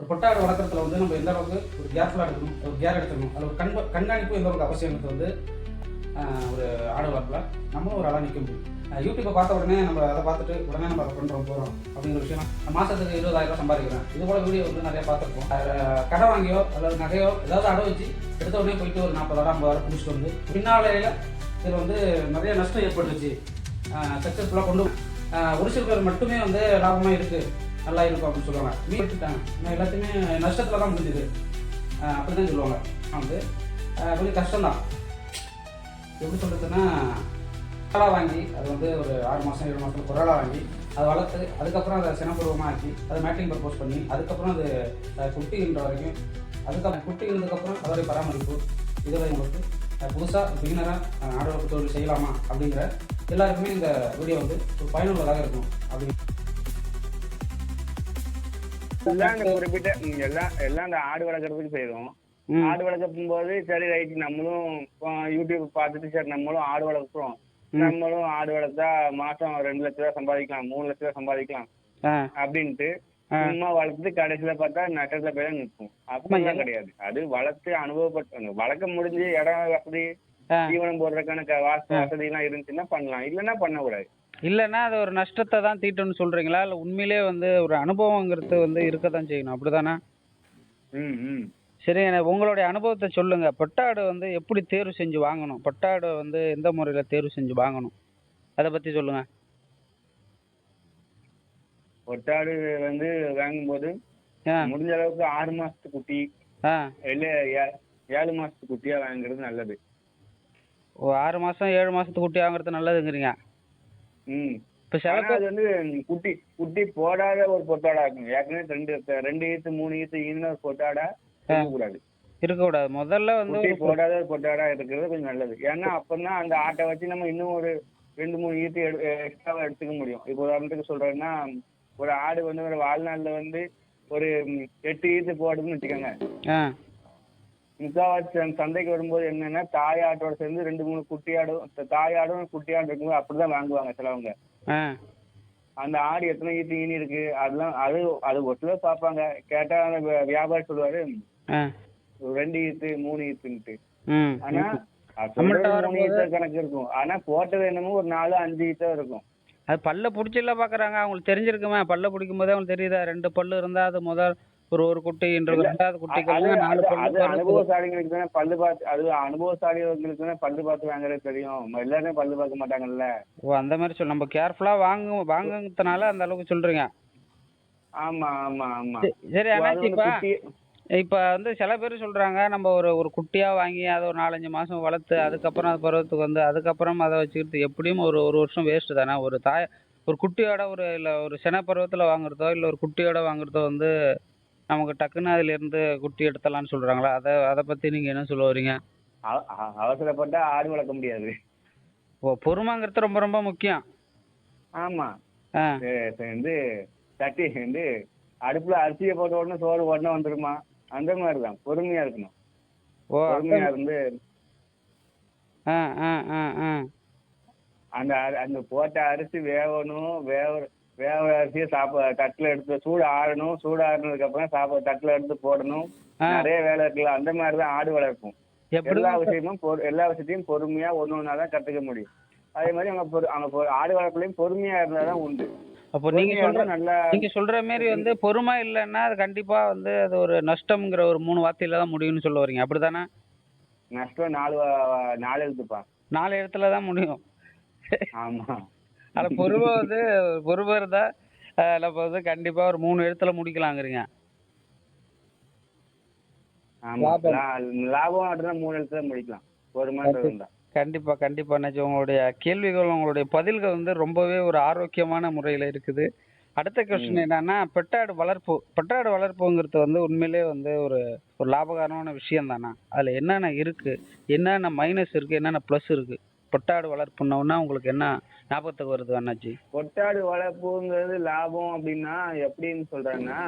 ஒரு கொட்டாடு வளர்க்குறதுல வந்து நம்ம எந்த அளவுக்கு ஒரு கேர்ஃபுல்லாக எடுக்கணும் ஒரு கேர் எடுக்கணும் அதில் ஒரு கண் கண்காணிப்பு எந்த அளவுக்கு அவசியங்கிறது வந்து ஒரு ஆடு வளர்ப்பில் நம்மளும் ஒரு ஆளாக நிற்க முடியும். யூடியூப்பை பார்த்த உடனே நம்ம அதை பார்த்துட்டு உடனே நம்ம அதை பண்ணுறோம் போகிறோம் அப்படிங்கிற விஷயம் நான் மாதத்துக்கு இருபதாயிரம் ரூபாய் சம்பாதிக்கிறேன். இது போல வீடியோ வந்து நிறைய பார்த்துருப்போம். கடை வாங்கியோ அல்லது நகையோ ஏதாவது அடை வச்சு எடுத்த உடனே போயிட்டு ஒரு நாற்பதாயிரம் ஐம்பதாயிரம் பிடிச்சிட்டு வந்து பின்னாலையில் இதில் வந்து நிறைய நஷ்டம் ஏற்பட்டுச்சு சக்ஸஸ்ஃபுல்லாக கொண்டு ஒரு சில பேர் மட்டுமே வந்து லாபமாக இருக்குது நல்லா இருக்கும் அப்படின்னு சொல்லுவாங்க. மீன் எடுத்துட்டாங்க நான் எல்லாத்தையுமே நஷ்டத்தில் தான் முடிஞ்சுது. அப்படி தான் சொல்லுவாங்க. வந்து கொஞ்சம் கஷ்டம்தான். எப்படி சொல்கிறதுன்னா குரலா வாங்கி அது வந்து ஒரு ஆறு மாதம் ஏழு மாதம் குரலாக வாங்கி அதை வளர்த்து அதுக்கப்புறம் அதை சினப்பூர்வமாக ஆக்கி அதை மேட்டிங் ப்ரப்போஸ் பண்ணி அதுக்கப்புறம் அது அஹ், குட்டின்ற வரைக்கும் அதுக்கப்புறம் குட்டி இருந்ததுக்கப்புறம் அதோடைய பராமரிப்பு இதில் எங்களுக்கு புதுசாக பிகினராக ஆடு தொழில் செய்யலாமா அப்படிங்கிற எல்லாருக்குமே இந்த வீடியோ வந்து ஒரு பயனுள்ளதாக இருக்கும் அப்படின்னு எல்லாம். குறிப்பிட்ட எல்லாம் எல்லாம் இந்த ஆடு வளர்க்குறதுக்கு செய்வோம் ஆடு வளர்க்கும் போது சரி ரைட் நம்மளும் யூடியூப் பார்த்துட்டு சரி நம்மளும் ஆடு வளர்க்குறோம். நம்மளும் ஆடு வளர்த்தா மாசம் ரெண்டு லட்ச ரூபா சம்பாதிக்கலாம் மூணு லட்ச ரூபா சம்பாதிக்கலாம் அப்படின்ட்டு. சும்மா வளர்த்து கடைசியில பார்த்தா நட்டத்துல போய் தான் நிற்கும் அப்படிலாம் கிடையாது. அது வளர்த்து அனுபவப்பட்டு வளர்க்க முடிஞ்சு இடம் வசதி தீவனம் போடுறதுக்கான வாஸ்து வசதி எல்லாம் இருந்துச்சுன்னா பண்ணலாம். இல்லைன்னா பண்ணக்கூடாது. இல்லைன்னா அது ஒரு நஷ்டத்தை தான் தீட்டுன்னு சொல்றீங்களா? இல்லை உண்மையிலே வந்து ஒரு அனுபவங்கிறது வந்து இருக்க தான் செய்யணும். அப்படிதானே? ம் ம். சரி எனக்கு உங்களுடைய அனுபவத்தை சொல்லுங்க. பட்டாடு வந்து எப்படி தேர்வு செஞ்சு வாங்கணும்? பட்டாடு வந்து எந்த முறையில் தேர்வு செஞ்சு வாங்கணும்? அதை பற்றி சொல்லுங்க. ஒட்டாடு வந்து வாங்கும்போது முடிஞ்ச அளவுக்கு ஆறு மாசத்து குட்டி இல்ல ஏழு மாசத்து குட்டியா வாங்குறது நல்லது. ஓ ஆறு மாதம் ஏழு மாதத்துக்கு குட்டி வாங்குறது நல்லதுங்கிறீங்க? இப்போ அது வந்து குட்டி குட்டி போடாத ஒரு பொட்டாடா இருக்கும் ஏற்கனவே ரெண்டு ரெண்டு ஈத்து மூணு ஈத்து ஈன ஒரு பொட்டாடா இருக்கக்கூடாது. இருக்கக்கூடாது. முதல்ல வந்து குட்டி போடாத ஒரு பொட்டாடா இருக்கிறது கொஞ்சம் நல்லது. ஏன்னா அப்பதான் அந்த ஆட்டை வச்சு நம்ம இன்னும் ஒரு ரெண்டு மூணு ஈத்து எக்ஸ்ட்ராவா எடுத்துக்க முடியும். இப்போ உதாரணத்துக்கு சொல்றேன்னா ஒரு ஆடு வந்து ஒரு வாழ்நாள்ல வந்து ஒரு எட்டு ஈத்து போடுதுன்னு வச்சுக்கோங்க. முக்காவாசி சந்தைக்கு வரும்போது என்னன்னா தாய் ஆட்டோட சேர்ந்து ரெண்டு மூணு குட்டியாடும் த- தாய் ஆடும் குட்டியாடும் இருக்கும்போது அப்படிதான் வாங்குவாங்க சிலவங்க. அந்த ஆடு எத்தனை ஈத்து ஈனி இருக்கு அதெல்லாம் அது அது ஒட்டுல பார்ப்பாங்க. கேட்டா அந்த வியாபாரி சொல்லுவாரு ரெண்டு ஈத்து மூணு ஈத்துன்ட்டு. ஆனா மூணு ஈத்து கணக்கு இருக்கும். ஆனா போட்டது என்னமோ ஒரு நாலு அஞ்சு ஈத்தா இருக்கும். அது பல்ல பிடிச்சில்ல பார்க்குறாங்க அவங்களுக்கு தெரிஞ்சிருக்குமே. பல்ல பிடிக்கும் போதே அவங்களுக்கு தெரியுதா? ரெண்டு பல்லு இருந்தால் அது முதல் ஒரு ஒரு இல்ல. ரெண்டாவது குட்டிக்கு நாலு பல்லு அனுபவசாலிகளுக்கு தானே பல்லு பார்த்து அது அனுபவசாலிகளுக்கு தானே பல்லு பார்த்து வாங்குறது தெரியும். எல்லாருமே பல்லு பார்க்க மாட்டாங்கல்ல. ஓ அந்த மாதிரி சொல் நம்ம கேர்ஃபுல்லாக வாங்க வாங்குறதுனால அந்த அளவுக்கு சொல்கிறீங்க ஆமா ஆமா ஆமா. சரி அண்ணாச்சி இப்போ குட்டி. இப்போ வந்து சில பேர் சொல்கிறாங்க நம்ம ஒரு ஒரு குட்டியாக வாங்கி அதை ஒரு நாலஞ்சு மாதம் வளர்த்து அதுக்கப்புறம் அது பருவத்துக்கு வந்து அதுக்கப்புறம் அதை வச்சுக்கிட்டு எப்படியும் ஒரு ஒரு வருஷம் வேஸ்ட்டு தானே. ஒரு தாய் ஒரு குட்டியோட ஒரு இல்லை ஒரு சின பருவத்தில் வாங்குறதோ இல்லை ஒரு குட்டியோட வாங்குறதோ வந்து நமக்கு டக்குன்னு அதுலேருந்து குட்டி எடுத்தலாம்னு சொல்கிறாங்களா அதை அதை பற்றி நீங்கள் என்ன சொல்ல வரீங்க? அவசரப்பட்டா ஆடு வளர்க்க முடியாது. ஓ பொறுமைங்கிறது ரொம்ப ரொம்ப முக்கியம். ஆமா. ஆ. சே- சே- வந்து தட்டி வந்து அடுப்புல அரிசியை போட்ட உடனே சோறு உடனே வந்துருமா? அந்த மாதிரி தான் பொறுமையா இருக்கணும். ஓ பொறுமையா இருந்து ஆ ஆ ஆ ஆ. அந்த அந்த போட்ட அரிசி வேகணும் வேவ வேவ அரிசியை சாப்ப தட்டுல எடுத்து சூடு ஆறணும். சூடு ஆறுனதுக்கு அப்புறம் சாப்ப தட்டுல எடுத்து போடணும். நிறைய வேலை இருக்குல்ல அந்த மாதிரி தான் ஆடு வளர்க்கும். எப்படி? எல்லா விஷயமும் எல்லா விஷயத்தையும் பொறுமையா ஒண்ணு ஒண்ணா தான் கத்துக்க முடியும். அதே மாதிரி அவங்க அவங்க ஆடு வளர்ப்புலயும் பொறுமையா இருந்தாதான் உண்டு. அப்போ சொல்கிற இருந்தா நல்லா நீங்க சொல்ற மாரி வந்து பொறுமை இல்லைன்னா அது கண்டிப்பா வந்து அது ஒரு நஷ்டம்ங்கிற ஒரு மூணு வார்த்தையில தான் முடியும்னு சொல்ல வரீங்க. அப்படிதானே? நஷ்டம் நாலு நாலு எழுத்துப்பா. நாலு இடத்துல தான் முடியும். ஆமா. அது பொறுமை வந்து பொறுமை இருந்தா அஹ், நம்ம வந்து கண்டிப்பா ஒரு மூணு இடத்துல முடிக்கலாங்கிறீங்க. லாபம். அப்படின்னா மூணு எழுத்துல முடிக்கலாம். ஒரு மாதிரி இருந்தா. கண்டிப்பா கண்டிப்பா நிஜம் உங்களுடைய கேள்விகள் உங்களுடைய பதில்கள் வந்து ரொம்பவே ஒரு ஆரோக்கியமான முறையில இருக்குது. அடுத்த கொஸ்டின் என்னன்னா பெட்டாடு வளர்ப்பு பெட்டாடு வளர்ப்புங்கிறது வந்து உண்மையிலே வந்து ஒரு ஒரு லாபகரமான விஷயம் தானா அதுல என்னென்ன இருக்கு? என்னென்ன மைனஸ் இருக்கு? என்னென்ன ப்ளஸ் இருக்கு? பெட்டாடு வளர்ப்புன்னொன்னா உங்களுக்கு என்ன ஞாபகத்துக்கு வருது அண்ணாச்சி? பொட்டாடு வளர்ப்புங்கிறது லாபம் அப்படின்னா எப்படின்னு சொல்றேன்னா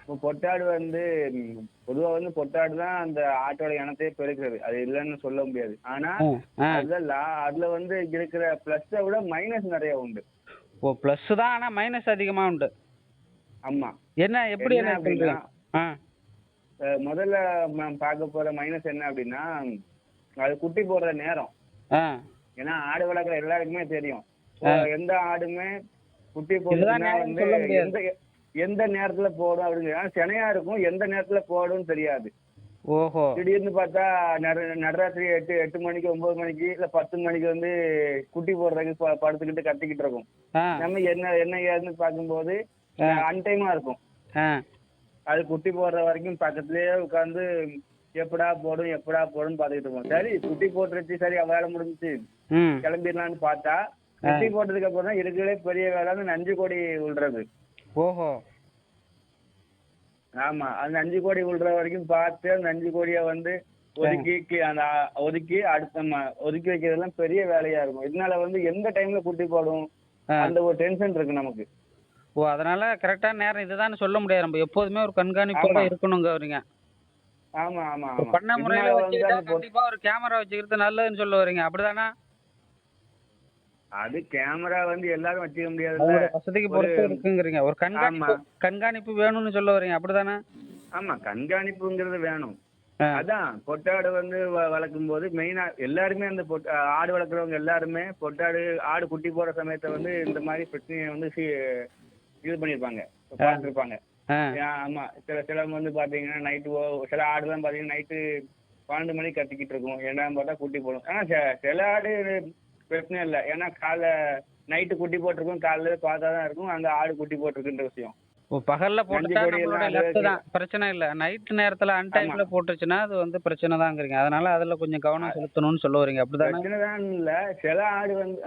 இப்போ பொட்டாடு வந்து பொதுவா வந்து பொட்டாடு தான் அந்த ஆட்டோட இனத்தையே பெருக்கிறது. அது இல்லைன்னு சொல்ல முடியாது. ஆனா அதுல வந்து இருக்கிற பிளஸை விட மைனஸ் நிறைய உண்டு. ஓ ப்ளஸ் தான் ஆனா மைனஸ் அதிகமா உண்டு. ஆமா. என்ன எப்படி என்ன அப்படின்னா முதல்ல பார்க்க போற மைனஸ் என்ன அப்படின்னா அது குட்டி போடுற நேரம். ஏன்னா ஆடு வளர்க்குற எல்லாருக்குமே தெரியும். எந்த ஆடுமே குட்டி வந்து முடியாது. எந்த எந்த நேரத்துல போடும் அப்படிங்கிறது ஏன்னா சினையா இருக்கும் எந்த நேரத்துல போடும்னு தெரியாது. ஓஹோ. திடீர்னு பார்த்தா நட நடராத்திரி எட்டு எட்டு மணிக்கு ஒன்பது மணிக்கு இல்ல பத்து மணிக்கு வந்து குட்டி போடுறதுக்கு படுத்துக்கிட்டு கத்திக்கிட்டு இருக்கும். நம்ம என்ன என்ன ஏதுன்னு பார்க்கும்போது. அன்டைமா இருக்கும். அது குட்டி போடுற வரைக்கும் பக்கத்துலயே உட்காந்து எப்படா போடும் எப்படா போடும் பார்த்துக்கிட்டு இருப்போம். சரி குட்டி போட்டுருச்சு சரி வேலை முடிஞ்சுச்சு. கிளம்பிடலான்னு பார்த்தா குட்டி போட்டதுக்கு அப்புறம் தான் இருக்கிறதே பெரிய வேலை நஞ்சு கோடி விழுறது ஓஹோ. ஆமா அந்த அஞ்சு கோடி விழுற வரைக்கும் பார்த்து அந்த அஞ்சு கோடியை வந்து ஒதுக்கி அந்த ஒதுக்கி அடுத்த ஒதுக்கி வைக்கிறதெல்லாம் பெரிய வேலையா இருக்கும். இதனால வந்து எந்த டைம்ல குட்டி போடும். அந்த ஒரு டென்ஷன் இருக்கு நமக்கு. ஓ அதனால கரெக்டான நேரம் இதுதான் சொல்ல முடியாது. நம்ம எப்போதுமே ஒரு கண்காணிப்போட ஆமா. இருக்கணுங்கிறீங்க ஆமா ஆமா பண்ண முறையில வச்சுக்கிட்டா கண்டிப்பா ஒரு கேமரா வச்சுக்கிறது நல்லதுன்னு சொல்ல வரீங்க அப்படிதானே? அது கேமரா வந்து எல்லாரும் வச்சுக்க அவங்களோட வசதிக்கு பொறுத்து இருக்குங்கிறீங்க. ஒரு கண்காணிப்பு. கண்காணிப்பு வேணும்னு சொல்ல வரீங்க அப்படிதானே? ஆமா கண்காணிப்புங்கிறது வேணும். அதான் பொட்டாடு வந்து வளர்க்கும் போது மெயினா எல்லாருமே அந்த ஆடு வளர்க்குறவங்க எல்லாருமே பொட்டாடு ஆடு குட்டி போடுற சமயத்தை வந்து இந்த மாதிரி பிரச்சனையை வந்து இது பண்ணியிருப்பாங்க பார்த்துருப்பாங்க. ஆமா. சில சிலவங்க வந்து பாத்தீங்கன்னா நைட்டு சில ஆடுலாம் பாத்தீங்கன்னா நைட்டு பன்னெண்டு மணிக்கு கத்திக்கிட்டு இருக்கும். என்னன்னு பார்த்தா குட்டி போடும். ஆனா சில- ஆடு பிரச்சனை இல்லை. ஏன்னா காலைல நைட்டு குட்டி போட்டிருக்கும். காலைல பார்த்தா தான் இருக்கும். அந்த ஆடு குட்டி போட்டிருக்குன்ற விஷயம். ஓ பகல்ல போட்டுட்டா நம்மளோட லெஃப்ட் தான். பிரச்சனை இல்ல. நைட் நேரத்துல அன்டைம்ல போட்டுச்சுன்னா அது வந்து பிரச்சனை தாங்கிறீங்க. அதனால அதுல கொஞ்சம் கவனம் செலுத்தணும்னு சொல்ல வரீங்க. அப்படிதானே? பிரச்சனை தான் இல்ல. சில ஆடு வந்து.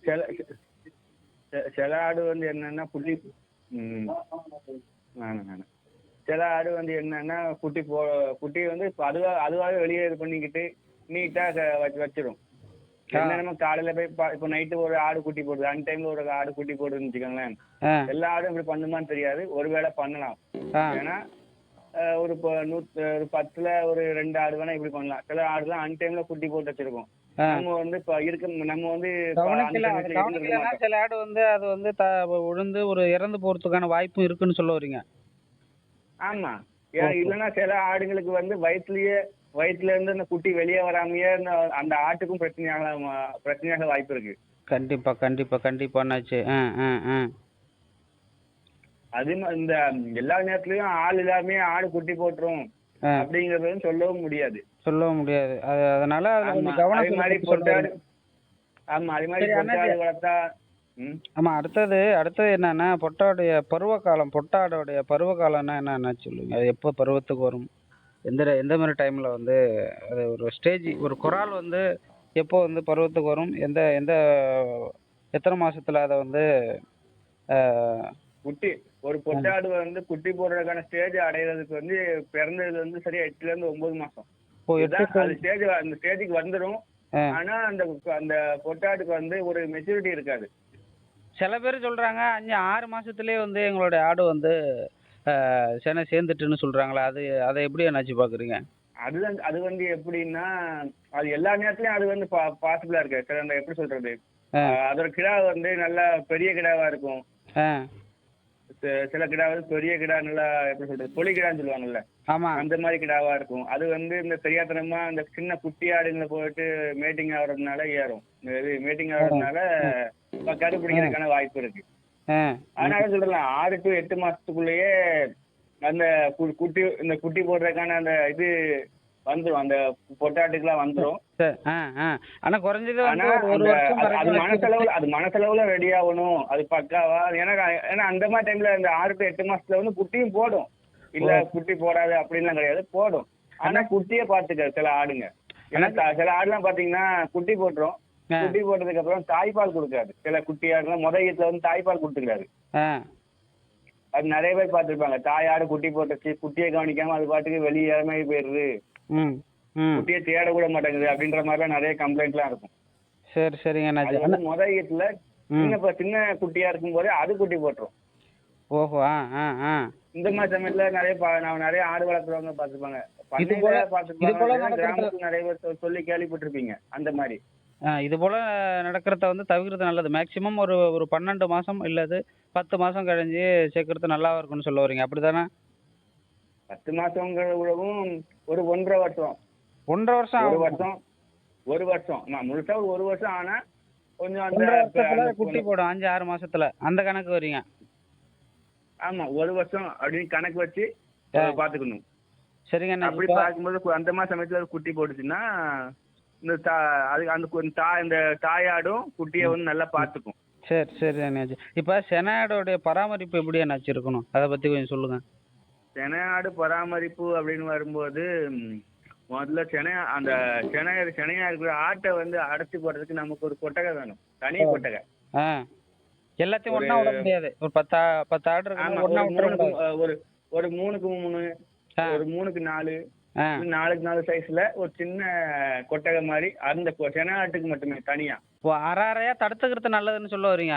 சில சில- ஆடு வந்து என்னன்னா ம் வேணாம் வேணாம் சில ஆடு வந்து என்னன்னா குட்டி போ குட்டி வந்து அதுவா அதுவாகவே வெளியே இது பண்ணிக்கிட்டு நீட்டா க- வச்சு வச்சிரும். நம்ம காலையில போய் இப்போ நைட்டு ஒரு ஆடு குட்டி போடுது. அன் டைம்ல ஒரு ஆடு குட்டி போடுதுன்னு வச்சுக்கோங்களேன். எல்லா ஆடும் இப்படி பண்ணுமான்னு தெரியாது. ஒருவேளை பண்ணலாம். ஏன்னா ஒரு நூத் ஒரு பத்துல ஒரு ரெண்டு ஆடு வேணா இப்படி பண்ணலாம். சில ஆடுலாம் அன் டைம்ல குட்டி போட்டு வச்சிருக்கோம். நம்ம வந்து இப்ப இருக்க நம்ம வந்து கவனிக்கலன்னா. சில ஆடு வந்து அது வந்து த விழுந்து ஒரு இறந்து போறதுக்கான வாய்ப்பும் இருக்குன்னு சொல்ல வரீங்க. ஆமா. ஏன் இல்லைன்னா சில ஆடுங்களுக்கு வந்து வயிற்றுலயே வயிற்றுல இருந்து அந்த குட்டி வெளியே வராமயே அந்த அந்த ஆட்டுக்கும் பிரச்சனையாக பிரச்சனையாக வாய்ப்பு இருக்கு. கண்டிப்பா கண்டிப்பா கண்டிப்பா என்னாச்சு அது இந்த எல்லா நேரத்துலயும் ஆள் எல்லாமே ஆடு குட்டி போட்டுரும் அப்படிங்கறது சொல்லவும் முடியாது. சொல்லவும் முடியாது. அது அதனால அதுல கொஞ்சம் கவனம் செலுத்த சொல்ல. ஆமா அதே மாதிரி. பொட்டாடு வளர்த்தா ஆமா அடுத்தது அடுத்தது என்னன்னா பொட்டாடைய பருவ காலம் பொட்டாடோடைய பருவ காலம்னா என்னன்னு சொல்லுங்க. அது எப்போ பருவத்துக்கு வரும்? எந்த எந்த மாதிரி டைம்ல வந்து அது ஒரு ஸ்டேஜ் ஒரு குறால் வந்து எப்போ வந்து பருவத்துக்கு வரும்? எந்த எந்த எத்தனை மாசத்துல அதை வந்து குட்டி ஒரு பொட்டாடு வந்து குட்டி போடுறதுக்கான ஸ்டேஜ் அடையிறதுக்கு வந்து பிறந்ததுல இருந்து சரியா எட்டுல இருந்து ஒன்பது மாசம். அது ஸ்டேஜ் அந்த ஸ்டேஜுக்கு வந்துடும். ஆனா அந்த அந்த பொட்டாட்டுக்கு வந்து ஒரு மெச்சூரிட்டி இருக்காது. சில பேர் சொல்றாங்க அஞ்சு ஆறு மாசத்துலயே வந்து எங்களுடைய ஆடு வந்து செனை சேர்ந்துட்டுன்னு சொல்றாங்களே அது அதை எப்படி என்னாச்சு பாக்குறீங்க? அது வந்து அது வந்து எப்படின்னா அது எல்லா நேரத்துலயும் அது வந்து பாசிபிளா இருக்கு எப்படி சொல்றது? அதோட கிடா வந்து நல்லா பெரிய கிடாவா இருக்கும். சில கிடா வந்து பெரிய கிடா நல்லா எப்படி சொல்றது பொலி கிடான்னு சொல்லுவாங்கல்ல ஆமா. அந்த மாதிரி கிடாவா இருக்கும். அது வந்து இந்த தெரியாத்தனமா இந்த சின்ன குட்டி ஆடுங்களை போயிட்டு மேட்டிங் ஆகுறதுனால ஏறும். இது மேட்டிங் ஆகுறதுனால கண்டுபிடிக்கிறதுக்கான வாய்ப்பு இருக்கு. அதனால சொல்றேன் ஆறு டு எட்டு மாசத்துக்குள்ளேயே அந்த குட்டி இந்த குட்டி போடுறதுக்கான அந்த இது வந்துரும் அந்த பொட்டாட்டுக்கெல்லாம் வந்துரும். ஆனா குறைஞ்சது அது- மனசளவுல அது மனசளவுல ரெடி ஆகணும். அது பக்காவா? ஏன்னா ஏன்னா அந்த மாதிரி டைம்ல இந்த ஆறு டு எட்டு மாசத்துல வந்து குட்டியும் போடும். இல்ல குட்டி போடாது அப்படின்லாம் கிடையாது போடும். ஆனா குட்டியே பாத்துக்க சில ஆடுங்க. ஏன்னா சில ஆடுலாம் பாத்தீங்கன்னா குட்டி போட்டுரும். குட்டி போட்டதுக்கு அப்புறம் தாய்ப்பால் கொடுக்காது. சில குட்டி ஆடுலாம் முத ஈத்துல வந்து தாய்ப்பால் கொடுத்துக்கிறாரு. அது நிறைய பேர் பார்த்திருப்பாங்க. தாய் ஆடு குட்டி போட்டுச்சு குட்டியை கவனிக்காம அது பாட்டுக்கு வெளியே இறமையை போயிடுது. குட்டியை தேட கூட மாட்டேங்குது அப்படின்ற மாதிரிலாம் நிறைய கம்ப்ளைண்ட்லாம் இருக்கும். சரி சரிங்க அது அண்ணாச்சி வந்து முத ஈத்துல ம். சின்ன ப- சின்ன குட்டியா இருக்கும் போதே அது குட்டி போட்டுரும். ஓஹோ ஆ ஆ ஆ. இந்த மாதிரி சமயத்துல நிறைய பா- நான் நிறைய ஆடு வளர்க்குறவங்க பார்த்திருப்பாங்க இது போல- பண்ணையில இது போல நடக்கிறது- கிராமத்துல நிறைய பேர் சொ- சொல்லி கேள்விப்பட்டிருப்பீங்க அந்த மாதிரி. ஆ, இது போல நடக்கிறத வந்து தவிர்க்கிறது நல்லது. மேக்சிமம் ஒரு ஒரு பன்னெண்டு மாசம் இல்லது பத்து மாசம் கழிஞ்சு சேர்க்கறது நல்லா இருக்கும்னு சொல்ல வரீங்க. அப்படிதானே? பத்து மாசங்கிற விடவும் ஒரு ஒன்றரை வருஷம். ஒன்றரை வருஷம் ஒரு. வருஷம் ஒரு வருஷம். நான் முழுசா ஒரு வருஷம் ஆனா கொஞ்சம் அந்த குட்டி போடும் அஞ்சு ஆறு மாசத்துல. அந்த கணக்கு வரீங்க. ஆமா ஒரு வருஷம் அப்படின்னு கணக்கு வச்சு. பாத்துக்கணும் சரிங்க அப்படி பார்க்கும்போது அந்த மாதிரி சமயத்துல ஒரு குட்டி போட்டுச்சுன்னா இந்த தா அது அந்த கு- தா இந்த தாயாடும் குட்டியை வந்து நல்லா பார்த்துக்கும். சரி சரி அண்ணாச்சி. இப்போ செனாடோடைய பராமரிப்பு எப்படி அண்ணாச்சி இருக்கணும்? அதை பத்தி கொஞ்சம் செனையாடு பராமரிப்பு அப்படின்னு வரும்போது முதல்ல செனை அந்த செனை செனையா இருக்கிற ஆட்டை வந்து அடைச்சி போடுறதுக்கு நமக்கு ஒரு கொட்டகை வேணும். தனி கொட்டகை. எல்லாத்தையும் ஒண்ணா விட முடியாது. ஒரு பத்து பத்து இருக்கு ஒண்ணா ஒரு ஒரு மூணுக்கு மூணு. ஒரு மூணுக்கு நாலு நாலுக்கு நாலு சைஸ்ல ஒரு சின்ன கொட்டகை மாதிரி அந்த செனை ஆட்டுக்கு மட்டுமே தனியா. ஓ அரை அரையா தடுத்துக்கிறது நல்லதுன்னு சொல்ல வரீங்க.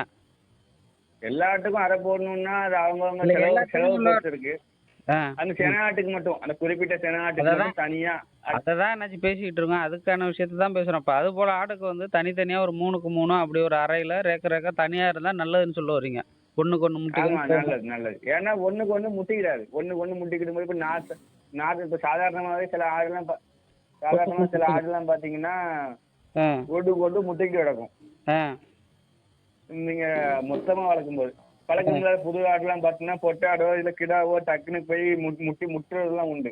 எல்லா ஆட்டுக்கும் அரை போடணும்னா அது அவங்கவங்க செலவு செலவு இருக்கு. அந்த செனை ஆட்டுக்கு மட்டும். அந்த குறிப்பிட்ட செனை அதான். மட்டும் தனியா அதை தான் என்னாச்சு பேசிக்கிட்டு இருக்கோம். அதுக்கான விஷயத்தை தான் பேசுகிறோம் இப்போ அது போல் ஆடுக்கு வந்து தனித்தனியாக ஒரு மூணுக்கு மூணு அப்படி ஒரு அறையில் ரேக்க ரேக்க தனியாக இருந்தால் நல்லதுன்னு சொல்ல வரீங்க. ஒன்றுக்கு ஒன்று ஆமா முட்டிக்க நல்லது நல்லது. ஏன்னா ஒண்ணுக்கு ஒண்ணு முட்டிக்கிறாரு ஒண்ணுக்கு ஒண்ணு முட்டிக்கிட்டு போது இப்ப நாட்டு நாட்டு இப்ப சாதாரணமாவே சில ஆடுலாம் பா- சாதாரணமா சில ஆடுலாம் பாத்தீங்கன்னா ஆ. ஒட்டு ஒட்டு முட்டிக்கிட்டு கிடக்கும். நீங்க மொத்தமா வளர்க்கும் போது பழக்கங்கள புது ஆடுலாம் பாத்தீங்கன்னா பொட்டாடோ இல்ல கிடாவோ டக்குன்னு போய் முட்- முட்டி முட்டுறதுலாம் உண்டு.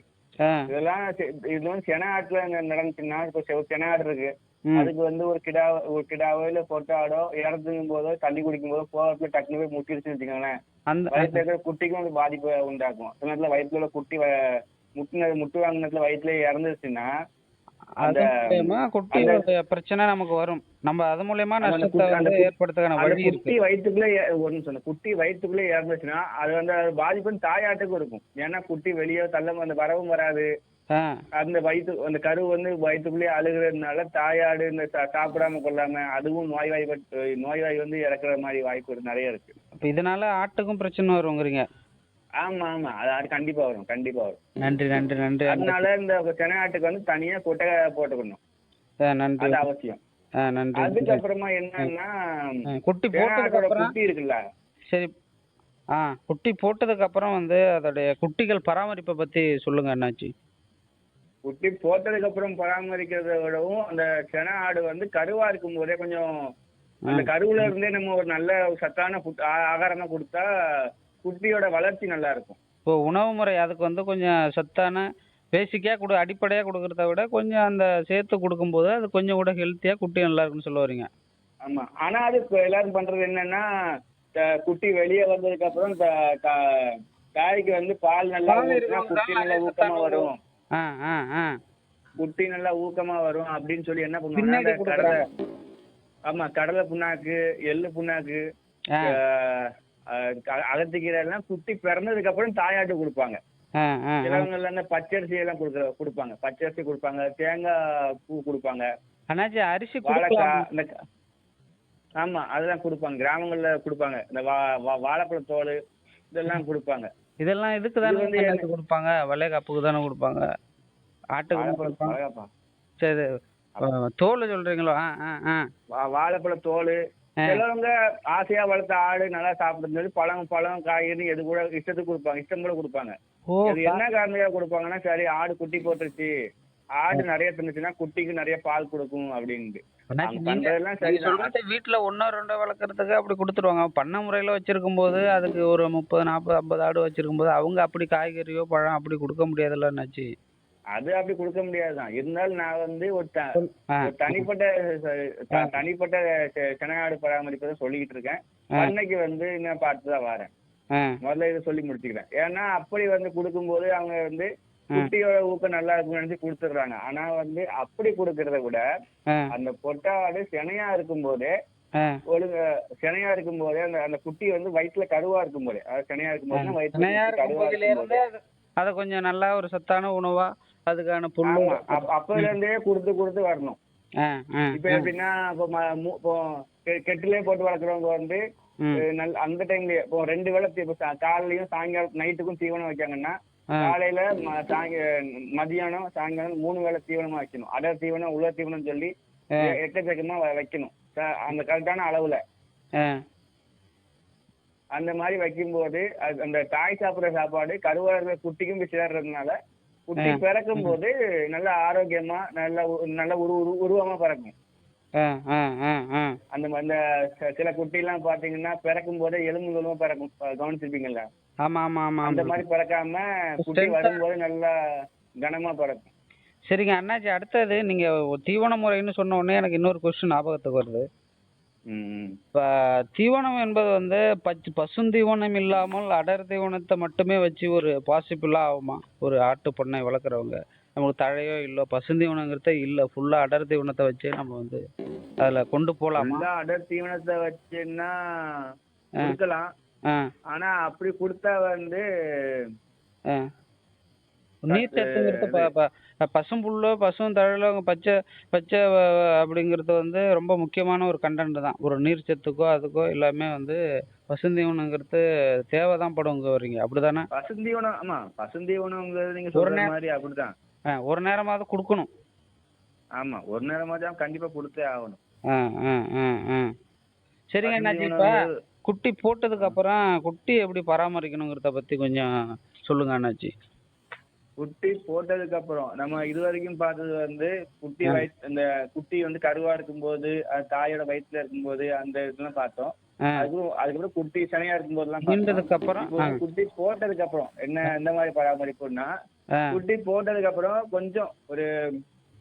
இதெல்லாம் இது வந்து சென ஆட்டுல நடந்துச்சுன்னா இப்போ சென ஆடு இருக்கு. அதுக்கு வந்து ஒரு கிடா ஒரு கிடாவோ இல்ல பொட்டாடோ இறந்துக்கும் போதோ தண்ணி குடிக்கும் போதோ போகிறதுல டக்குனு போய் முட்டிருச்சுன்னு வச்சுக்கோங்களேன். வயிற்றுல இருக்கிற குட்டிக்கும் அது பாதிப்பு உண்டாக்கும். சில நேரத்துல வயிற்றுல குட்டி முட்டின முட்டு வாங்கின நேரத்துல வயிற்றுல இறந்துருச்சுன்னா அது அந்த- மூலயமா குட்டியோட பிரச்சனை நமக்கு வரும். நம்ம அது மூலயமா நஷ்டத்தை குட்டி- வந்து குட்டி- ஏற்படுத்துக்கான வழி குட்டி வயிற்றுக்குள்ளே ஒன்னு சொன்ன குட்டி வயிற்றுக்குள்ளே இறந்துச்சுன்னா அது வந்து அது பாதிப்பு தாயாட்டுக்கும் இருக்கும். ஏன்னா குட்டி வெளியே தள்ள அந்த வரவும் வராது. அந்த வயிற்று அந்த கரு வந்து வயிற்றுக்குள்ளேயே அழுகுறதுனால தாயாடு இந்த சாப்பிடாம கொள்ளாம அதுவும் நோய்வாய் நோய்வாய் வந்து இறக்குற மாதிரி வாய்ப்பு நிறைய இருக்கு. இப்போ இதனால ஆட்டுக்கும் பிரச்சனை வருங்கிறீங்க. ஆமா ஆமா. அது அது கண்டிப்பா வரும் கண்டிப்பா வரும். நன்றி நன்றி நன்றி. அதனால இந்த சென ஆட்டுக்கு வந்து தனியா கொட்டகை போட்டுக்கணும். நன்றி. அது அவசியம். நன்றி. அதுக்கப்புறமா என்னன்னா குட்டி போட்டதுக்கு குட்டி இருக்குல்ல. சரி. ஆ குட்டி போட்டதுக்கு அப்புறம் வந்து அதோடைய குட்டிகள் பராமரிப்பை பத்தி சொல்லுங்க அண்ணாச்சி. குட்டி போட்டதுக்கு அப்புறம் பராமரிக்கிறத விடவும் அந்த சென ஆடு வந்து கருவா இருக்கும் போதே கொஞ்சம் அந்த கருவுல இருந்தே நம்ம ஒரு நல்ல சத்தான ஆகாரமா கொடுத்தா குட்டியோட வளர்ச்சி நல்லா இருக்கும் இப்போ உணவு முறை அதுக்கு வந்து கொஞ்சம் சத்தான பேசிக்காக கொடு அடிப்படையாக கொடுக்கறத விட கொஞ்சம் அந்த சேர்த்து கொடுக்கும்போது அது கொஞ்சம் கூட ஹெல்த்தியாக குட்டி நல்லா இருக்குன்னு சொல்ல வரீங்க. ஆமா. ஆனா அது இப்ப எல்லாரும் பண்றது என்னன்னா குட்டி வெளியே வந்ததுக்கு அப்புறம் தாய்க்கு வந்து பால் நல்லா குட்டி நல்லா நிறைய ஊக்கமா சத்தான வரும். ஆ ஆ ஆ. குட்டி நல்லா ஊக்கமா வரும் அப்படின்னு சொல்லி என்ன பண்ணுவாங்க கடலை கொடுக்குறாங்க. ஆமா கடலை புண்ணாக்கு எள்ளு புண்ணாக்கு அகத்திக்கீரை எல்லாம் குட்டி பிறந்ததுக்கு அப்புறம் தாயாட்டு கொடுப்பாங்க. ஆ ஆ ஆ. சிலவங்க எல்லாம் பச்சரிசி எல்லாம் கொடுக்குற கொடுப்பாங்க. பச்சரிசி கொடுப்பாங்க தேங்காய் பூ கொடுப்பாங்க. அண்ணாச்சி அரிசி வாழைக்காய் இந்த ஆமா அதெல்லாம் கொடுப்பாங்க. கிராமங்கள்ல கொடுப்பாங்க. இந்த வா வா- வாழைப்பழத் தோல் இதெல்லாம் கொடுப்பாங்க. இதெல்லாம் இதுக்கு தானே வந்து கொடுப்பாங்க? வளைகாப்புக்கு தானே கொடுப்பாங்க? ஆட்டுக்கு கொடுப்பாங்க. சரி தோல் சொல்றீங்களோ? ஆ ஆ ஆ. வா- வாழைப்பழத் தோல். சிலவங்க ஆசையா வளர்த்த ஆடு நல்லா சாப்பிடுறது சொல்லி பழம் பழம் காய்கறி எது கூட இஷ்டத்துக்கு கொடுப்பாங்க. இஷ்டம் கூட கொடுப்பாங்க. என்ன காரணத்துக்காக கொடுப்பாங்கன்னா சரி ஆடு குட்டி போட்டுருச்சு. ஆடு நிறைய தின்னுச்சுன்னா குட்டிக்கு நிறைய பால் கொடுக்கும் அப்படின்ட்டு. வீட்டுல ஒன்னோ ரெண்டோ வளர்க்கறதுக்கு அப்படி கொடுத்துருவாங்க. பண்ண முறையில வச்சிருக்கும் போது அதுக்கு ஒரு முப்பது நாற்பது ஐம்பது ஆடு வச்சிருக்கும் போது அவங்க அப்படி காய்கறியோ பழம் அப்படி கொடுக்க முடியாதுல்ல அண்ணாச்சி? அது அப்படி கொடுக்க முடியாதுதான். இருந்தாலும் நான் வந்து ஒரு தனிப்பட்ட தனிப்பட்ட செ- செனஆடு பராமரிப்பதை சொல்லிக்கிட்டு இருக்கேன். பண்ணைக்கு வந்து இன்னும் பார்த்து தான் வரேன். முதல்ல இதை சொல்லி முடிச்சுக்கிறேன். ஏன்னா அப்படி வந்து கொடுக்கும்போது அவங்க வந்து குட்டியோட ஊக்கம் நல்லா இருக்கும்னு நினைச்சு கொடுத்துடுறாங்க. ஆனா வந்து அப்படி கொடுக்கறத விட அந்த பொட்டாடு செனையா இருக்கும்போதே ஆ. ஒழுங்க செனையா இருக்கும்போதே அந்த அந்த குட்டி வந்து வயிற்றுல கருவா இருக்கும்போதே. அதாவது செனையா இருக்கும்போது வயிற்றுல சினையா குட்டி கருவா அது அதை கொஞ்சம் நல்லா ஒரு சத்தான உணவா அதுக்கான புல்லு அப்பல இருந்தே கொடுத்து கொடுத்து வரணும். இப்ப எப்படின்னா இப்போ கெட்டிலே போட்டு வளர்க்குறவங்க வந்து நல்ல அந்த டைம்லயே இப்போ ரெண்டு வேளை இப்போ காலையிலயும் சாயங்காலம் நைட்டுக்கும் தீவனம் வைக்காங்கன்னா. காலையில மதியானம் சாயங்காலம் மூணு வேளை தீவனமா வைக்கணும். அடர் தீவனம் உலர் தீவனம் சொல்லி எக்கச்சக்கமா வைக்கணும். அந்த கரெக்டான அளவுல. அந்த மாதிரி வைக்கும்போது அந்த தாய் சாப்பிடுற சாப்பாடு கருவா இருக்கிற குட்டிக்கும் போய் சேர்றதுனால குட்டி. பிறக்கும் போது நல்ல ஆரோக்கியமா நல்ல நல்ல உரு உரு- உருவமா பிறக்கும். அந்த அந்த சில குட்டி எல்லாம் பாத்தீங்கன்னா பிறக்கும் போதே எலும்பு எலும்பா பிறக்கும் கவனிச்சிருப்பீங்கல்ல? ஆமா ஆமா ஆமா அந்த மாதிரி பிறக்காம குட்டி வரும்போது நல்லா கனமா பிறக்கும். சரிங்க அண்ணாச்சி அடுத்தது நீங்க தீவன முறைன்னு சொன்ன உடனே எனக்கு இன்னொரு கொஸ்டின் ஞாபகத்துக்கு வருது. இப்போ தீவனம் என்பது வந்து பச்ச பசுந்தீவனம் இல்லாமல் அடர் தீவனத்தை மட்டுமே வச்சு ஒரு பாசிபிளாக ஆகுமா? ஒரு ஆட்டு பண்ணை வளர்க்குறவங்க. நமக்கு தழையோ இல்லை பசுந்தீவனங்கிறதே இல்லை. ஃபுல்லாக அடர் தீவனத்தை வச்சே நம்ம வந்து அதில் கொண்டு போகலாமா நல்லா அடர் தீவனத்தை வச்சுன்னா கொடுக்கலாம். ஆ. ஆனா அப்படி கொடுத்தா வந்து நீர் சத்துங்கிறது பசும்புல்லோ பசும் தழலோ பச்சை பச்சை அப்படிங்கிறது வந்து ரொம்ப முக்கியமான ஒரு கண்டென்ட் தான். ஒரு நீர் சத்துக்கோ அதுக்கோ எல்லாமே வந்து பசுந்தீவனங்கிறது தேவை தான் படுங்க வரீங்க அப்படி தானே பசுந்தீவனம் ஆமா பசுந்தீவனம்ங்கிறது நீங்க ஒரு சொல்ற மாதிரி அப்படிதான். ஒரு நேரமாவது கொடுக்கணும். ஆமா ஒரு நேரமாச்சும் கண்டிப்பா கொடுத்தே ஆகணும். சரிங்க அண்ணாச்சி இப்போ குட்டி போட்டதுக்கு அப்புறம் குட்டி எப்படி பராமரிக்கணுங்கிறத பற்றி கொஞ்சம் சொல்லுங்க அண்ணாச்சி. குட்டி போட்டதுக்கு அப்புறம் நம்ம இது வரைக்கும் பார்த்தது வந்து குட்டி. வயிற்று அந்த குட்டி வந்து கருவா இருக்கும்போது தாயோட வயிற்றுல இருக்கும்போது அந்த இதெல்லாம் பார்த்தோம். ஆ. அதுக்கப்புறம் குட்டி சனையா இருக்கும்போதெல்லாம் அப்புறம் இப்போ ஆ. குட்டி போட்டதுக்கு அப்புறம் என்ன எந்த மாதிரி பராமரிப்புன்னா குட்டி போட்டதுக்கு அப்புறம் கொஞ்சம் ஒரு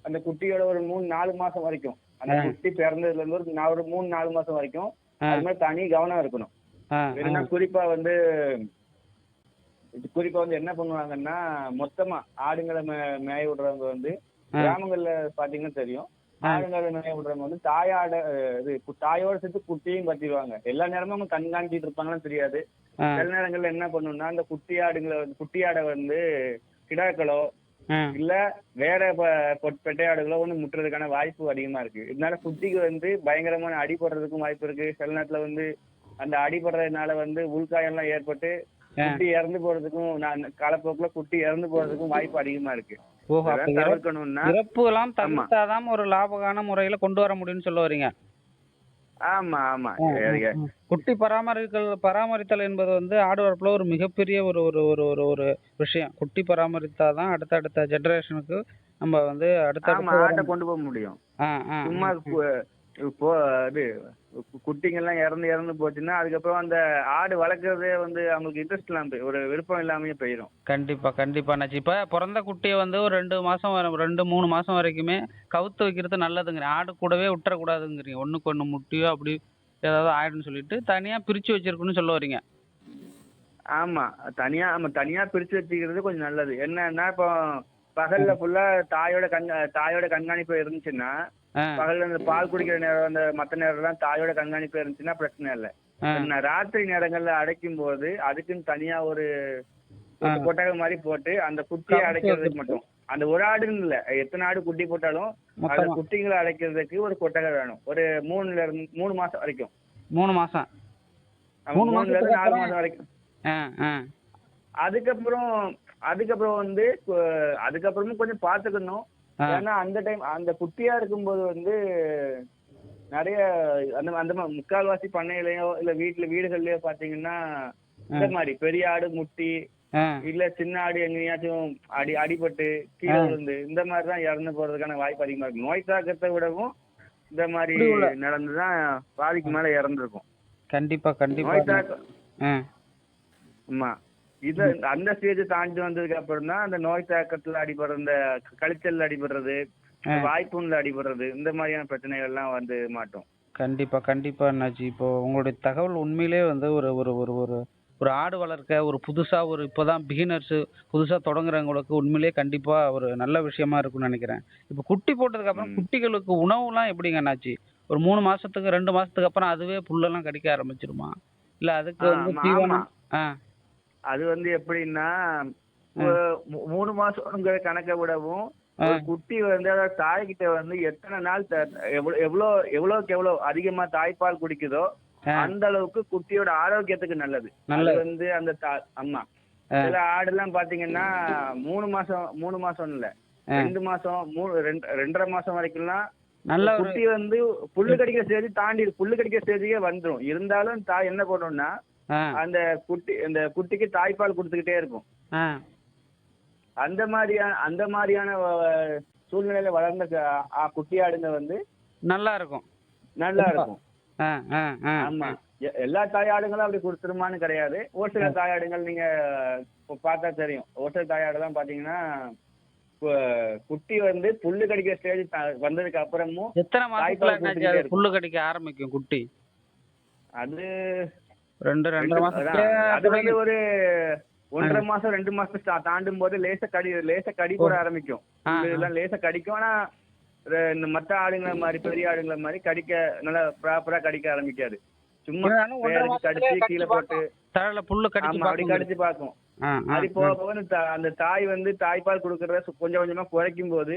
அந்த குட்டியோட ஒரு மூணு நாலு மாசம் வரைக்கும். அந்த. குட்டி பிறந்ததுல இருந்து ஒரு நா- ஒரு மூணு நாலு மாசம் வரைக்கும் அது மாதிரி தனி கவனம் இருக்கணும். குறிப்பா வந்து குறிப்பா வந்து என்ன பண்ணுவாங்கன்னா மொத்தமா ஆடுங்களை மேய விடுறவங்க வந்து. கிராமங்கள்ல பாத்தீங்கன்னா தெரியும். ஆடுங்களை மேய விடுறவங்க வந்து தாயாட இது தாயோட சேர்த்து குட்டியும் கட்டிடுவாங்க எல்லா நேரமும் அவங்க கண்காணிச்சிட்டு இருப்பாங்கன்னு தெரியாது சில நேரங்கள்ல என்ன பண்ணும்னா அந்த குட்டி ஆடுங்களை வந்து குட்டி ஆடை வந்து கிடாக்களோ இல்ல வேற ப- பொ- பெட்டை ஆடுகளோ வந்து முட்டுறதுக்கான வாய்ப்பு அதிகமா இருக்கு இதனால குட்டிக்கு வந்து பயங்கரமான அடிபடுறதுக்கும் வாய்ப்பு இருக்கு சில நேரத்துல வந்து அந்த அடிபடுறதுனால வந்து உள்காயம்லாம் ஏற்பட்டு ஆ. குட்டி இறந்து போறதுக்கும் நான் காலப்போக்குல குட்டி இறந்து போறதுக்கும் வாய்ப்பு அதிகமா இருக்கு. தவிர்க்கணும்னா இறப்பு எல்லாம் தவிர்த்தாதான் ஒரு லாபகான முறையில கொண்டு வர முடியும்னு சொல்ல வரீங்க. ஆமா ஆமா. குட்டி பராமரித்தல் பராமரித்தல் என்பது வந்து ஆடு வளர்ப்புல ஒரு மிகப்பெரிய ஒரு ஒரு ஒரு ஒரு ஒரு விஷயம். குட்டி பராமரித்தாதான் அடுத்த அடுத்த ஜெனரேஷனுக்கு நம்ம வந்து அடுத்த ஆட்டை கொண்டு போக முடியும். சும்மா இப்போ இது குட்டிங்கெல்லாம் இறந்து இறந்து போச்சுன்னா அதுக்கப்புறம் அந்த ஆடு வளர்க்கறதே வந்து அவங்களுக்கு இன்ட்ரெஸ்ட் இல்லாம போய் ஒரு விருப்பம் இல்லாமயே போயிடும் கண்டிப்பா கண்டிப்பா அண்ணாச்சி. இப்ப பிறந்த குட்டியை வந்து ஒரு ரெண்டு மாசம் வரை- ரெண்டு மூணு மாசம் வரைக்குமே கவுத்து வைக்கிறது நல்லதுங்கிறேன். ஆடு கூடவே விட்டுறக்கூடாதுங்கிறீங்க. ஒண்ணுக்கு ஒண்ணு முட்டியோ அப்படி ஏதாவது ஆயிடுன்னு சொல்லிட்டு தனியா பிரிச்சு வச்சிருக்கணும்னு சொல்ல வரீங்க. ஆமா தனியா ஆமா தனியா பிரிச்சு வச்சுக்கிறது கொஞ்சம் நல்லது. என்னன்னா இப்போ பகல்ல ஃபுல்லா தாயோட கண் தாயோட கண்காணிப்பு இருந்துச்சுன்னா பகல்ல இந்த பால் குடிக்கிற நேரம் அந்த மத்த நேரம்லாம் தாயோட கண்காணிப்பு இருந்துச்சுன்னா பிரச்சனை இல்லை. ராத்திரி நேரங்கள்ல அடைக்கும் போது அதுக்குன்னு தனியா ஒரு கொட்டகை மாதிரி போட்டு அந்த குட்டியை அடைக்கிறதுக்கு. மட்டும். அந்த ஒரு ஆடுன்னு இல்ல எத்தனை ஆடு குட்டி போட்டாலும் அந்த குட்டிகளை அடைக்கிறதுக்கு ஒரு கொட்டகை வேணும். ஒரு மூணுல இருந்து மூணு மாசம் வரைக்கும். மூணு மாசம். மூணு மூணுல இருந்து நாலு மாசம் வரைக்கும். அதுக்கப்புறம் அதுக்கப்புறம் வந்து அதுக்கப்புறமும் கொஞ்சம் பாத்துக்கணும் ஏன்னா அந்த டைம் அந்த குட்டியா இருக்கும்போது வந்து நிறைய அந்த அந்த முக்கால்வாசி பண்ணையிலயோ இல்ல வீட்டுல வீடுகள்லயோ பாத்தீங்கன்னா இந்த மாதிரி பெரிய ஆடு முட்டி இல்ல சின்ன ஆடு எங்கேயாச்சும் அடி அடிபட்டு கீழே. விழுந்து இந்த மாதிரி தான் இறந்து போறதுக்கான வாய்ப்பு அதிகமா இருக்கு. நோய் தாக்கத்தை விடவும் இந்த மாதிரி நடந்துதான் பாதிக்கு மேல இறந்துருக்கும். கண்டிப்பா கண்டிப்பா. நோய் தாக்கம் ஆமா. இது அந்த ஸ்டேஜ் தாண்டி வந்ததுக்கு அப்புறம் தான் அந்த நோய் தாக்கத்துல அடிபடுற இந்த கழிச்சல்ல அடிபடுறது ஆ. வாய்ப்புண்ல அடிபடுறது இந்த மாதிரியான பிரச்சனைகள் எல்லாம் வந்து மாட்டோம். கண்டிப்பா கண்டிப்பா அண்ணாச்சி. இப்போ உங்களுடைய தகவல் உண்மையிலே வந்து ஒரு ஒரு ஒரு ஒரு ஒரு ஆடு வளர்க்க ஒரு புதுசா ஒரு இப்போதான் பிகினர்ஸ் புதுசா தொடங்குறவங்களுக்கு உண்மையிலேயே கண்டிப்பா ஒரு நல்ல விஷயமா இருக்கும்னு நினைக்கிறேன். இப்போ குட்டி போட்டதுக்கு அப்புறம். குட்டிகளுக்கு உணவுலாம் எப்படிங்க அண்ணாச்சி? ஒரு மூணு மாசத்துக்கு ரெண்டு மாசத்துக்கு அப்புறம் அதுவே புல்லெல்லாம் கடிக்க ஆரம்பிச்சிருமா? இல்ல அதுக்கு வந்து தீவனம் ஆ. அது வந்து எப்படின்னா மூணு மாசங்கிற கணக்கை விடவும் குட்டி வந்து அதாவது தாய்கிட்ட வந்து எத்தனை நாள் எவ்வளவு எவ்வளோ எவ்வளோக்கு எவ்வளோ அதிகமா தாய்ப்பால் குடிக்குதோ. அந்த அளவுக்கு குட்டியோட ஆரோக்கியத்துக்கு நல்லது அது. வந்து அந்த ஆமா. சில ஆடுலாம் பாத்தீங்கன்னா மூணு மாசம் மூணு மாசம் இல்ல. ரெண்டு மாசம் மூணு ரெண்டரை மாசம் வரைக்கும்லாம் நல்ல குட்டி வந்து புல்லு கடிக்கிற ஸ்டேஜ் தாண்டி புல்லு கடிக்கிற ஸ்டேஜுக்கே வந்துடும் இருந்தாலும் தாய் என்ன பண்ணணும்னா ஆ அந்த குட்டி அந்த குட்டிக்கு தாய்ப்பால் கொடுத்துக்கிட்டே இருக்கும். அந்த மாதிரியான அந்த மாதிரியான சூழ்நிலையில வளர்ந்த குட்டி ஆடுங்க வந்து நல்லா இருக்கும். நல்லா இருக்கும். ஆமா. எல்லா தாயாடுங்களும் அப்படி கொடுத்துருமான்னு கிடையாது. ஒரு சில தாயாடுங்கள் நீங்க பார்த்தா தெரியும். ஒரு சில தாயாடுலாம் பாத்தீங்கன்னா குட்டி வந்து புல்லு கடிக்கிற ஸ்டேஜ் வந்ததுக்கு அப்புறமும் எத்தனை. புல்லு கடிக்க ஆரம்பிக்கும் குட்டி? அது ரெண்டு ரெண்டரை அதான். அது வந்து ஒரு ஒன்றரை மாசம் ரெண்டு மாசம் தாண்டும் போது லேச கடி லேச கடி போட ஆரம்பிக்கும். இதெல்லாம் லேச கடிக்கும் ஆனா இந்த மத்த ஆடுங்கள மாதிரி பெரிய ஆடுங்கள மாதிரி கடிக்க நல்லா ப்ராப்பரா கடிக்க ஆரம்பிக்காது சும்மா கடிச்சு கீழே போட்டு. தழல புல்லு கடிச்சு அப்படி கடிச்சு பார்க்கும் ஆ, அது போக போக அந்த தாய் வந்து தாய்ப்பால் கொடுக்கறத கொஞ்சம் கொஞ்சமா குறைக்கும் போது.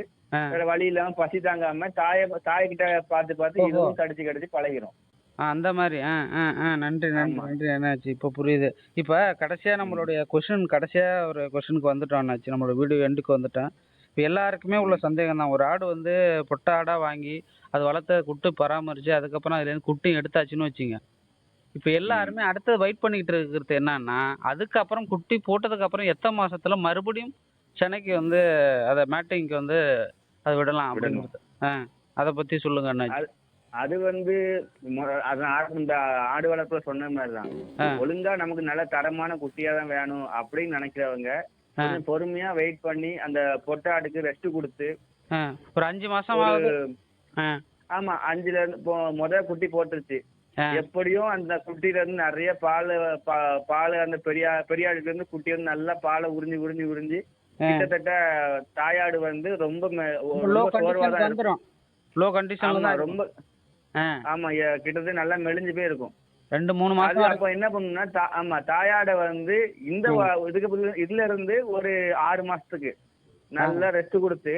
வேற வழி இல்லாம பசி தாங்காம தாய தாய்கிட்ட பார்த்து பார்த்து. இதுவும் கடிச்சு கடிச்சு பழகிரும் ஆ, அந்த மாதிரி. ஆ ஆ ஆ நன்றி நன்றி. நன்றி என்னாச்சு இப்போ புரியுது. இப்போ கடைசியா நம்மளுடைய கொஷின் கடைசியா ஒரு கொஷனுக்கு வந்துட்டோம் என்னாச்சு நம்மளோட வீடியோ எண்டுக்கு வந்துட்டேன் இப்போ எல்லாருக்குமே உள்ள சந்தேகம் தான் ஒரு ஆடு வந்து பொட்டை ஆடா வாங்கி அது வளர்த்த குட்டு பராமரிச்சு அதுக்கப்புறம் அதுலேருந்து குட்டியும் எடுத்தாச்சுன்னு வச்சுங்க. இப்போ எல்லாருமே அடுத்து வெயிட் பண்ணிக்கிட்டு இருக்கிறது என்னன்னா அதுக்கப்புறம் குட்டி போட்டதுக்கு அப்புறம் எத்தனை மாசத்துல மறுபடியும் சென்னைக்கு வந்து அதை மேட்டிங்க்கு வந்து அதை விடலாம். அப்படிங்கிறது. ஆ அதை பத்தி சொல்லுங்க அண்ணாச்சி. அது வந்து அது இந்த ஆடு வளர்ப்புல சொன்ன மாதிரிதான். ஒழுங்கா நமக்கு நல்ல தரமான குட்டியா தான் வேணும் அப்படின்னு நினைக்கிறவங்க பொறுமையா வெயிட் பண்ணி அந்த பொட்டை ஆடுக்கு ரெஸ்ட் கொடுத்து ஒரு அஞ்சு மாசம் ஆமா அஞ்சுல இருந்து முத குட்டி போட்டுருச்சு. எப்படியும் அந்த குட்டில இருந்து நிறைய பால் பால் அந்த பெரிய பெரிய ஆடுல இருந்து குட்டி வந்து நல்லா பாலை உறிஞ்சி உறிஞ்சி உறிஞ்சி. கிட்டத்தட்ட தாயாடு வந்து ரொம்ப ரொம்ப சோர்வா தான் ரொம்ப ஆமா கிட்டத்தட்ட நல்லா மெலிஞ்சு போய் இருக்கும் ரெண்டு மூணு மாசம் அப்ப என்ன பண்ணும்னா ஆமா தாயாட வந்து இந்த இதுக்கு இதுல இருந்து ஒரு ஆறு மாசத்துக்கு நல்லா ரெஸ்ட் கொடுத்து.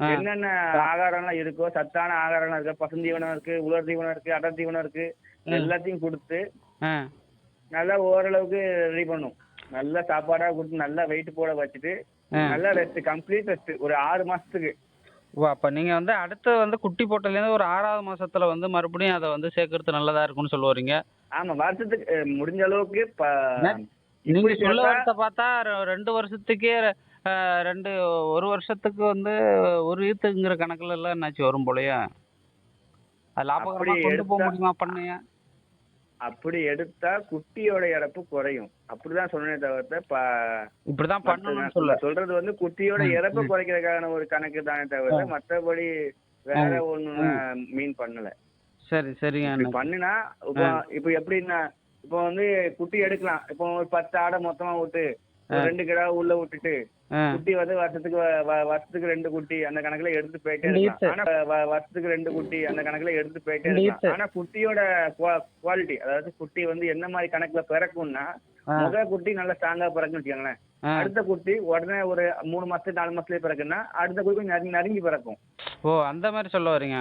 என்னென்ன ஆகாரம்லாம் இருக்கோ சத்தான ஆகாரம்லாம் இருக்கு பசுந்தீவனம் இருக்கு உலர் தீவனம் இருக்கு அடர் தீவனம் இருக்கு எல்லாத்தையும் கொடுத்து நல்லா ஓரளவுக்கு ரெடி பண்ணும். நல்ல சாப்பாடா கொடுத்து நல்லா வெயிட் போட வச்சுட்டு. நல்லா ரெஸ்ட் கம்ப்ளீட் ரெஸ்ட் ஒரு ஆறு மாசத்துக்கு. ஓ அப்ப நீங்க வந்து அடுத்து வந்து குட்டி போட்டதுலேருந்து ஒரு ஆறாவது மாசத்துல வந்து மறுபடியும் அதை வந்து சேர்க்கறது நல்லதா இருக்கும்னு சொல்ல வரீங்க ஆமா வருஷத்துக்கு முடிஞ்ச அளவுக்கு நீங்க இப்படி சொல்ல வரத பார்த்தா ரெண்டு வருஷத்துக்கே ரெண்டு ஒரு வருஷத்துக்கு வந்து ஒரு ஈத்துங்கிற கணக்குல எல்லாம் என்னாச்சு வரும் போலயா? அது லாபகரமா அப்படி கொண்டு போக முடியுமா பண்ணைய? அப்படி எடுத்தா குட்டியோட இறப்பு குறையும். அப்படிதான் சொன்னே தவிர்த்து இப்படிதான் சொல்ல சொல்றது வந்து குட்டியோட இறப்பை குறைக்கிறதுக்கான ஒரு கணக்கு தானே தவிர மத்தபடி வேற ஒண்ணு மீன் பண்ணல. சரி சரிங்க பண்ணினா இப்போ இப்போ எப்படின்னா இப்போ வந்து குட்டி எடுக்கலாம். இப்போ ஒரு பத்து ஆடை மொத்தமா விட்டு ரெண்டு கிடா உள்ள விட்டுட்டு குட்டி வந்து வருஷத்துக்கு வருஷத்துக்கு ரெண்டு குட்டி அந்த கணக்குல எடுத்து போயிட்டே ஆனா வருஷத்துக்கு ரெண்டு குட்டி அந்த கணக்குல எடுத்து போயிட்டே ஆனா குட்டியோட குவாலிட்டி அதாவது குட்டி வந்து என்ன மாதிரி கணக்குல பிறக்கும்னா. முதல் குட்டி நல்லா ஸ்ட்ராங்கா பிறக்குன்னு வச்சுக்கோங்களேன். அடுத்த குட்டி உடனே ஒரு மூணு மாசத்துக்கு நாலு மாசத்துலயே பிறக்குன்னா அடுத்த குட்டி நறுங்கி நறுங்கி பிறக்கும். ஓ அந்த மாதிரி சொல்ல வரீங்க.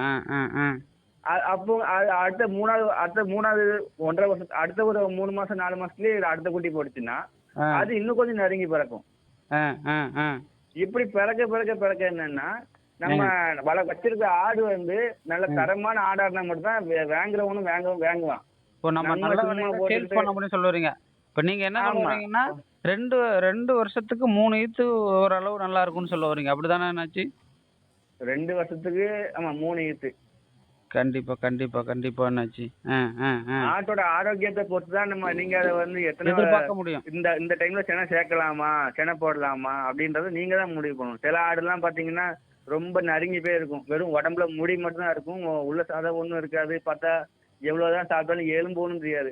அப்போ அடுத்த மூணாவது அடுத்த மூணாவது ஒன்றரை வருஷம் அடுத்த ஒரு மூணு மாசம் நாலு மாசத்துலயே அடுத்த குட்டி போட்டுச்சுன்னா ஆ. அது இன்னும் கொஞ்சம் நறுங்கி பிறக்கும். இப்படி பிறக்க பிறக்க பிறக்க என்னன்னா நம்ம வள வச்சிருக்க ஆடு வந்து நல்ல தரமான ஆடா இருந்தா மட்டும் தான் வாங்குறவனும் வாங்க வாங்குவான். இப்போ நம்ம சேல்ஸ் பண்ண முடியும் சொல்ல வரீங்க இப்போ நீங்க என்ன. வரீங்கன்னா ரெண்டு ரெண்டு வருஷத்துக்கு மூணு ஈத்து ஓரளவு நல்லா இருக்கும்னு சொல்ல வரீங்க. அப்படிதானே என்னாச்சு? ரெண்டு வருஷத்துக்கு ஆமா மூணு ஈத்து. கண்டிப்பா கண்டிப்பா கண்டிப்பா ஆ ஆட்டோட ஆரோக்கியத்தை பொறுத்து தான் நம்ம நீங்க அதை வந்து எத்தனை எதிர்பார்க்க முடியும். இந்த இந்த டைம்ல செனை சேர்க்கலாமா செனை போடலாமா அப்படின்றத நீங்க தான் முடிவு பண்ணணும். சில ஆடுலாம் பாத்தீங்கன்னா ரொம்ப நறுங்கி போய் இருக்கும் வெறும் உடம்புல முடி மட்டும் தான் இருக்கும் உள்ள சாதா ஒண்ணும் இருக்காது. பார்த்தா எவ்வளவுதான் சாப்பிட்டாலும் எலும்பு தெரியாது.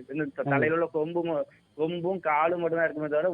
தலையில உள்ள கொம்பும் கொம்பும் காலும் மட்டும் தான் இருக்குமே தவிர